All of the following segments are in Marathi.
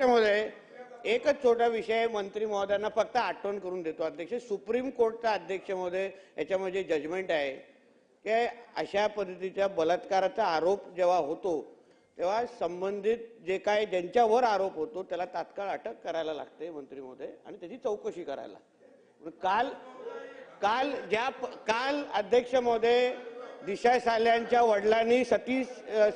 त्यामध्ये एकच छोटा विषय मंत्री महोदयांना फक्त आठवण करून देतो. अध्यक्ष सुप्रीम कोर्टचा अध्यक्ष महोदय याच्यामध्ये जजमेंट आहे की अशा पद्धतीच्या बलात्काराचा आरोप जेव्हा होतो तेव्हा संबंधित जे काय ज्यांच्यावर आरोप होतो त्याला तात्काळ अटक करायला लागते मंत्री महोदय आणि त्याची चौकशी करायला काल काल ज्या काल अध्यक्ष महोदय दिशा साल्यांच्या वडिलांनी सतीश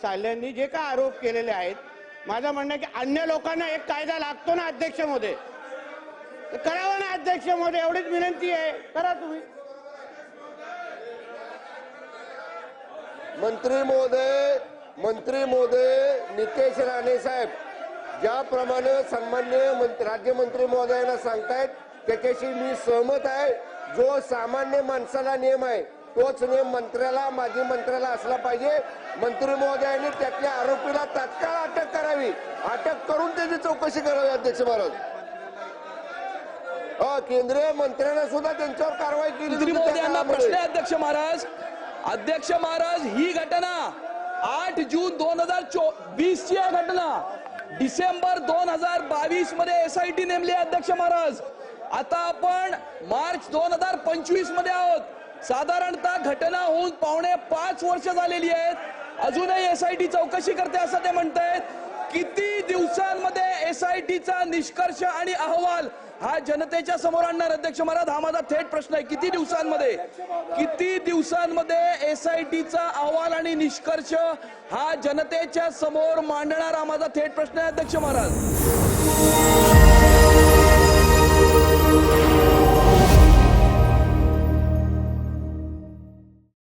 साल्यांनी जे काय आरोप केलेले आहेत माझं म्हणणं की अन्य लोकांना एक कायदा लागतो ना अध्यक्षमध्ये करावं करावा ना अध्यक्षमध्ये एवढीच विनंती आहे. करा तुम्ही. मंत्री महोदय मंत्री महोदय नितेश राणे साहेब ज्याप्रमाणे सन्मान्य मंत्री- राज्यमंत्री महोदयांना सांगतायत त्याच्याशी मी सहमत आहे. जो सामान्य माणसाला नियम आहे तोच नियम मंत्र्याला माजी मंत्र्याला असला पाहिजे. मंत्री महोदयांनी त्यातल्या आरोपीला तात्काळ अटक करावी. अटक करून त्याची चौकशी करावी अध्यक्ष महाराज. अ, केंद्रीय मंत्र्यांना सुद्धा त्यांच्यावर कारवाई केली. प्रश्न अध्यक्ष महाराज. अध्यक्ष महाराज ही घटना आठ जून दोन हजार वीस ची घटना. डिसेंबर दोन हजार बावीसमध्ये एसआयटी नेमली आहे अध्यक्ष महाराज. आता आपण मार्च दोन हजार पंचवीसमध्ये आहोत. साधारणतः घटना होऊन पावणे पाच वर्ष झालेली आहेत. अजूनही एस आय टी चौकशी करते असं ते म्हणतायत. किती दिवसांमध्ये एस आय टीचा निष्कर्ष आणि अहवाल हा जनतेच्या समोर आणणार? अध्यक्ष महाराज हा माझा थेट प्रश्न आहे. किती दिवसांमध्ये? किती दिवसांमध्ये एस आय टीचा अहवाल आणि निष्कर्ष हा जनतेच्या समोर मांडणार? हा माझा थेट प्रश्न आहे अध्यक्ष महाराज.